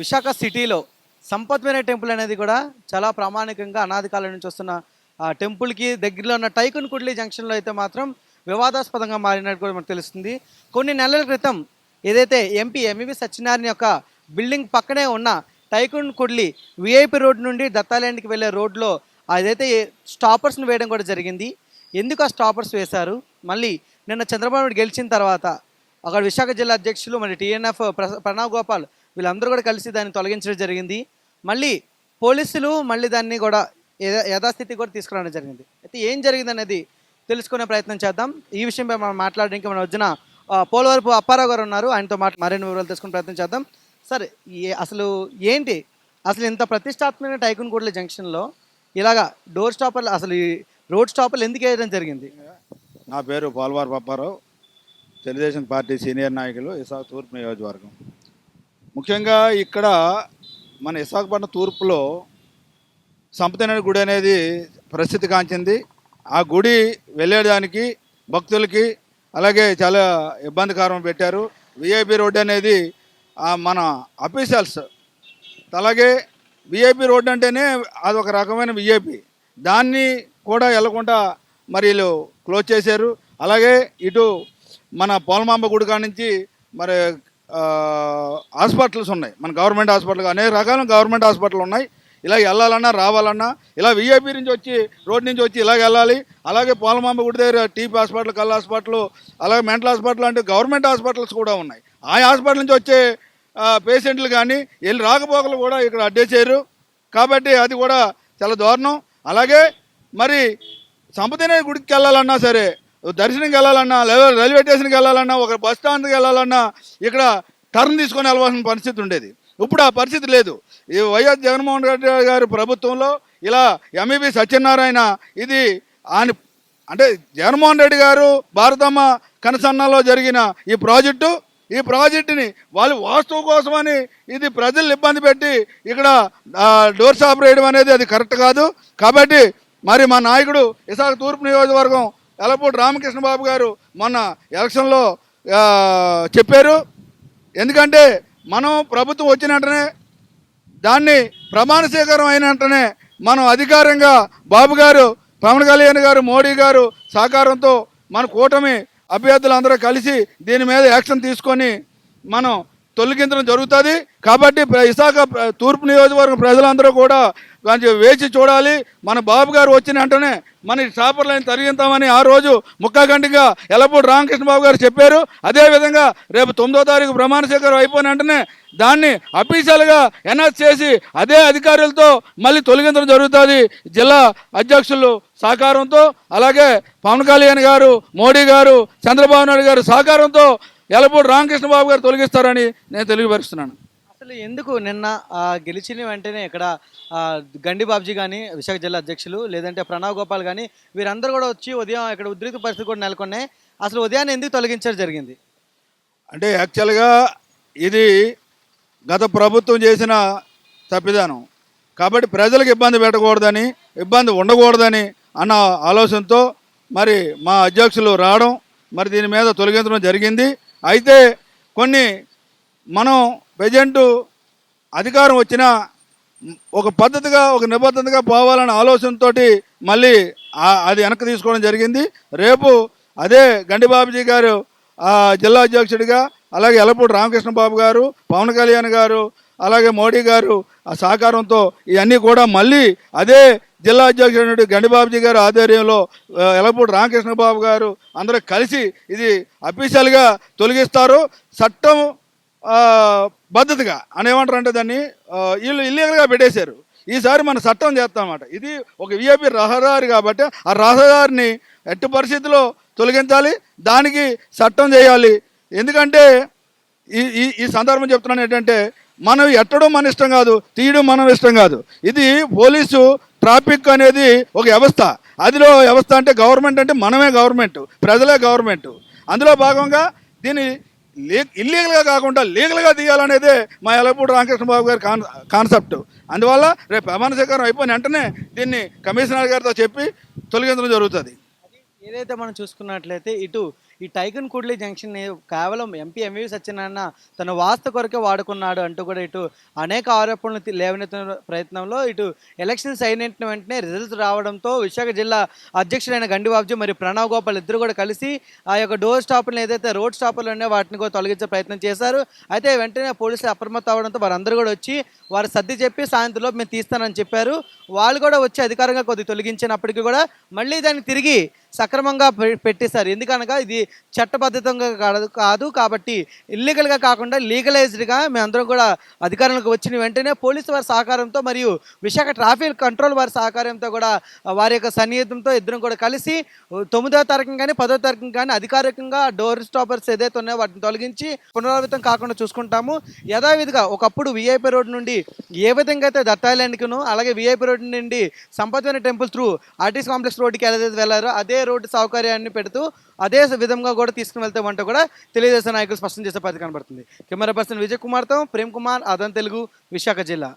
విశాఖ సిటీలో సంపత్మైన టెంపుల్ అనేది కూడా చాలా ప్రామాణికంగా అనాది కాలం నుంచి వస్తున్న ఆ టెంపుల్కి దగ్గరలో ఉన్న టైకున్ కుడ్లీ జంక్షన్లో అయితే మాత్రం వివాదాస్పదంగా మారినట్టు కూడా మనకు తెలుస్తుంది. కొన్ని నెలల క్రితం ఏదైతే ఎంపీ ఎంఈవి సత్యనారాయణ యొక్క బిల్డింగ్ పక్కనే ఉన్న టైకున్ కుడ్లీ విఐపి రోడ్ నుండి దత్తాలేండ్కి వెళ్ళే రోడ్లో అదైతే స్టాపర్స్ని వేయడం కూడా జరిగింది. ఎందుకు ఆ స్టాపర్స్ వేశారు? మళ్ళీ నిన్న చంద్రబాబు నాయుడు గెలిచిన తర్వాత అక్కడ విశాఖ జిల్లా అధ్యక్షులు మరి టీఎన్ఎఫ్ ప్రణవ్ గోపాల్ వీళ్ళందరూ కూడా కలిసి దాన్ని తొలగించడం జరిగింది. మళ్ళీ పోలీసులు మళ్ళీ దాన్ని కూడా యథాస్థితి కూడా తీసుకురావడం జరిగింది. అయితే ఏం జరిగింది అనేది తెలుసుకునే ప్రయత్నం చేద్దాం. ఈ విషయంపై మనం మాట్లాడడానికి మనం వచ్చిన పోలవరపు అప్పారావు గారు ఉన్నారు. ఆయనతో మాట మరిన్ని వివరాలు తెలుసుకునే ప్రయత్నం చేద్దాం. సార్ అసలు ఏంటి? అసలు ఇంత ప్రతిష్టాత్మకమైన టైకున్ కోట్ల జంక్షన్లో ఇలాగా డోర్ స్టాపర్లు అసలు ఈ రోడ్ స్టాపర్లు ఎందుకు వేయడం జరిగింది? నా పేరు పోల్వార్ పప్పారావు తెలుగుదేశం పార్టీ సీనియర్ నాయకులు ఇసా తూర్పు నియోజకవర్గం. ముఖ్యంగా ఇక్కడ మన విశాఖపట్నం తూర్పులో సంపతమైన గుడి అనేది ప్రసిద్ధి కాంచింది ఆ గుడి వెళ్ళేదానికి భక్తులకి అలాగే చాలా ఇబ్బందికరం పెట్టారు. విఐపి రోడ్ అనేది మన అఫీషియల్స్ అలాగే విఐపి రోడ్డు అంటేనే అది ఒక రకమైన విఐపి దాన్ని కూడా వెళ్ళకుండా మరి వీళ్ళు క్లోజ్ చేశారు. అలాగే ఇటు మన పోలమాంబ గుడి కాడ నుంచి మరి హాస్పిటల్స్ ఉన్నాయి. మన గవర్నమెంట్ హాస్పిటల్ అనేక రకాల గవర్నమెంట్ హాస్పిటల్ ఉన్నాయి. ఇలా వెళ్ళాలన్నా రావాలన్నా ఇలా విఐపి నుంచి వచ్చి రోడ్ నుంచి వచ్చి ఇలాగ వెళ్ళాలి. అలాగే పోలమాంబ గుడి దగ్గర టీపీ హాస్పిటల్ కళ్ళ హాస్పిటల్ అలాగే మెంటల్ హాస్పిటల్ అంటే గవర్నమెంట్ హాస్పిటల్స్ కూడా ఉన్నాయి. ఆ హాస్పిటల్ నుంచి వచ్చే పేషెంట్లు కానీ వెళ్ళి రాకపోకలు కూడా ఇక్కడ అడ్డేసారు కాబట్టి అది కూడా చాలా దారుణం. అలాగే మరి సంపదనే గుడికి వెళ్ళాలన్నా సరే దర్శనంకి వెళ్ళాలన్నా లేదా రైల్వే స్టేషన్కి వెళ్ళాలన్నా ఒక బస్ స్టాండ్కి వెళ్ళాలన్నా ఇక్కడ టర్న్ తీసుకొని వెళ్ళవలసిన పరిస్థితి ఉండేది. ఇప్పుడు ఆ పరిస్థితి లేదు. ఈ వైఎస్ జగన్మోహన్ రెడ్డి గారి ప్రభుత్వంలో ఇలా ఎంఈబి సత్యనారాయణ ఇది ఆయన అంటే జగన్మోహన్ రెడ్డి గారు భారతమ్మ కనసన్నలో జరిగిన ఈ ప్రాజెక్టు ఈ ప్రాజెక్టుని వాళ్ళు వాస్తు కోసమని ఇది ప్రజలు ఇబ్బంది పెట్టి ఇక్కడ డోర్స్ డోర్ షాప్ వేయడం అనేది అది కరెక్ట్ కాదు. కాబట్టి మరి మా నాయకుడు విశాఖ తూర్పు నియోజకవర్గం ఎలపూడి రామకృష్ణ బాబు గారు మొన్న ఎలక్షన్లో చెప్పారు. ఎందుకంటే మనం ప్రభుత్వం వచ్చిన వెంటనే దాన్ని ప్రమాణ స్వీకారం అయిన వెంటనే మనం అధికారంగా బాబు గారు పవన్ కళ్యాణ్ గారు మోడీ గారు సహకారంతో మన కూటమి అభ్యర్థులందరూ కలిసి దీని మీద యాక్షన్ తీసుకొని మనం తొలగించడం జరుగుతుంది. కాబట్టి ప్ర- విశాఖ తూర్పు నియోజకవర్గం ప్రజలందరూ కూడా వేచి చూడాలి. మన బాబు గారు వచ్చిన వెంటనే మన ఈ షాపర్ లైన్ తరిగిస్తామని ఆ రోజు ముక్కాగంటిగా ఎల్లపూడి రామకృష్ణ బాబు గారు చెప్పారు. అదేవిధంగా రేపు తొమ్మిదో తారీఖు ప్రమాణ స్వీకారం అయిపోయిన వెంటనే దాన్ని అఫీషియల్గా ఎన్ఎస్ చేసి అదే అధికారులతో మళ్ళీ తొలగించడం జరుగుతుంది. జిల్లా అధ్యక్షులు సహకారంతో అలాగే పవన్ కళ్యాణ్ గారు మోడీ గారు చంద్రబాబు నాయుడు గారు సహకారంతో ఎల్లపూడి రామకృష్ణ బాబు గారు తొలగిస్తారని నేను తెలియపరుస్తున్నాను. అసలు ఎందుకు నిన్న ఆ, గెలిచిన వెంటనే ఇక్కడ గండి బాబ్జీ కానీ విశాఖ జిల్లా అధ్యక్షులు లేదంటే ప్రణవ్ గోపాల్ కానీ వీరందరూ కూడా వచ్చి ఉదయం ఇక్కడ ఉద్రిక్త పరిస్థితి కూడా నెలకొన్నాయి. అసలు ఉదయాన్నే ఎందుకు తొలగించడం జరిగింది? అంటే యాక్చువల్గా ఇది గత ప్రభుత్వం చేసిన తప్పిదానం. కాబట్టి ప్రజలకు ఇబ్బంది పెట్టకూడదని ఇబ్బంది ఉండకూడదని అన్న ఆలోచనతో మరి మా అధ్యక్షులు రావడం మరి దీని మీద తొలగించడం జరిగింది. అయితే కొన్ని మనం ప్రజెంటు అధికారం వచ్చినా ఒక పద్ధతిగా ఒక నిబద్ధతగా పోవాలనే ఆలోచనతో మళ్ళీ అది వెనక్కి తీసుకోవడం జరిగింది. రేపు అదే గండిబాబుజీ గారు జిల్లా అధ్యక్షుడిగా అలాగే ఎల్లపూడి రామకృష్ణ బాబు గారు పవన్ కళ్యాణ్ గారు అలాగే మోడీ గారు ఆ సహకారంతో ఇవన్నీ కూడా మళ్ళీ అదే జిల్లా అధ్యక్షుడు గండిబాబుజీ గారు ఆధ్వర్యంలో ఎలపూడి రామకృష్ణబాబు రామకృష్ణ బాబు గారు అందరూ కలిసి ఇది అఫీషియల్గా తొలగిస్తారు. చట్టం బద్ధతగా అని ఏమంటారు అంటే దాన్ని వీళ్ళు ఇల్లీగల్గా పెట్టేశారు. ఈసారి మన చట్టం చేస్తామన్నమాట. ఇది ఒక విఐపి రహదారి కాబట్టి ఆ రహదారిని ఎట్టి పరిస్థితిలో తొలగించాలి. దానికి చట్టం చేయాలి. ఎందుకంటే ఈ ఈ ఈ సందర్భం చెప్తున్నాను ఏంటంటే మనం ఎట్టడం మన ఇష్టం కాదు తీయడం మనం ఇష్టం కాదు. ఇది పోలీసు ట్రాఫిక్ అనేది ఒక వ్యవస్థ. అదిలో వ్యవస్థ అంటే గవర్నమెంట్ అంటే మనమే గవర్నమెంట్ ప్రజలే గవర్నమెంట్. అందులో భాగంగా దీన్ని లీ ఇల్లీగల్గా కాకుండా లీగల్గా తీయాలనేదే మా ఎలపూడి రామకృష్ణ బాబు గారి కాన్ కాన్సెప్ట్ అందువల్ల రేపు ప్రమాణ స్వీకారం అయిపోయిన వెంటనే దీన్ని కమిషనర్ గారితో చెప్పి తొలగించడం జరుగుతుంది. ఏదైతే మనం చూసుకున్నట్లయితే ఇటు ఈ టైకన్ కుడ్లీ జంక్షన్ని కేవలం ఎంపీ ఎంవి సత్యనారాయణ తన వాస్త కొరకే వాడుకున్నాడు అంటూ కూడా ఇటు అనేక ఆరోపణలు లేవనెత్తిన ప్రయత్నంలో ఇటు ఎలక్షన్స్ అయిన వెంటనే రిజల్ట్స్ రావడంతో విశాఖ జిల్లా అధ్యక్షుడైన గండిబాబుజీ మరియు ప్రణవ్ గోపాల్ ఇద్దరు కూడా కలిసి ఆ యొక్క డోర్ స్టాపులను ఏదైతే రోడ్ స్టాపులు ఉన్నాయో వాటిని కూడా తొలగించే ప్రయత్నం చేశారు. అయితే వెంటనే పోలీసులు అప్రమత్తం అవడంతో వారందరూ కూడా వచ్చి వారు సర్ది చెప్పి సాయంత్రంలో మేము తీస్తానని చెప్పారు. వాళ్ళు కూడా వచ్చి అధికారంగా కొద్దిగా తొలగించినప్పటికీ కూడా మళ్ళీ దాన్ని తిరిగి సక్రమంగా పె- పెట్టేశారు. ఎందుకనగా ఇది చట్టబద్ధతంగా కాదు కాదు కాబట్టి ఇల్లీగల్గా కాకుండా లీగలైజ్డ్గా మేమందరం కూడా అధికారంలోకి వచ్చిన వెంటనే పోలీసు వారి సహకారంతో మరియు విశాఖ ట్రాఫిక్ కంట్రోల్ వారి సహకారంతో కూడా వారి యొక్క సన్నిహితంతో ఇద్దరం కూడా కలిసి తొమ్మిదవ తారీఖు కానీ పదో తారీఖు కానీ అధికారికంగా డోర్ స్టాపర్స్ ఏదైతే ఉన్నాయో వాటిని తొలగించి పునరావృతం కాకుండా చూసుకుంటాము. యథావిధిగా ఒకప్పుడు విఐపి రోడ్ నుండి ఏ విధంగా అయితే దత్తాయిలాండ్కిను అలాగే విఐపి రోడ్ నుండి సంపత్వైన టెంపుల్ త్రూ ఆర్టీసీ కాంప్లెక్స్ రోడ్డుకి ఏదైతే వెళ్ళారో అదే రోడ్డు సౌకర్యాన్ని పెడుతూ అదే విధంగా కూడా తీసుకుని వెళ్తామంటూ కూడా తెలుగుదేశం నాయకులు స్పష్టం చేసే పరిస్థితి కనబడుతుంది. కెమెరా పర్సన్ విజయ్ కుమార్తో ప్రేమ్ కుమార్ అదన్ తెలుగు విశాఖ జిల్లా.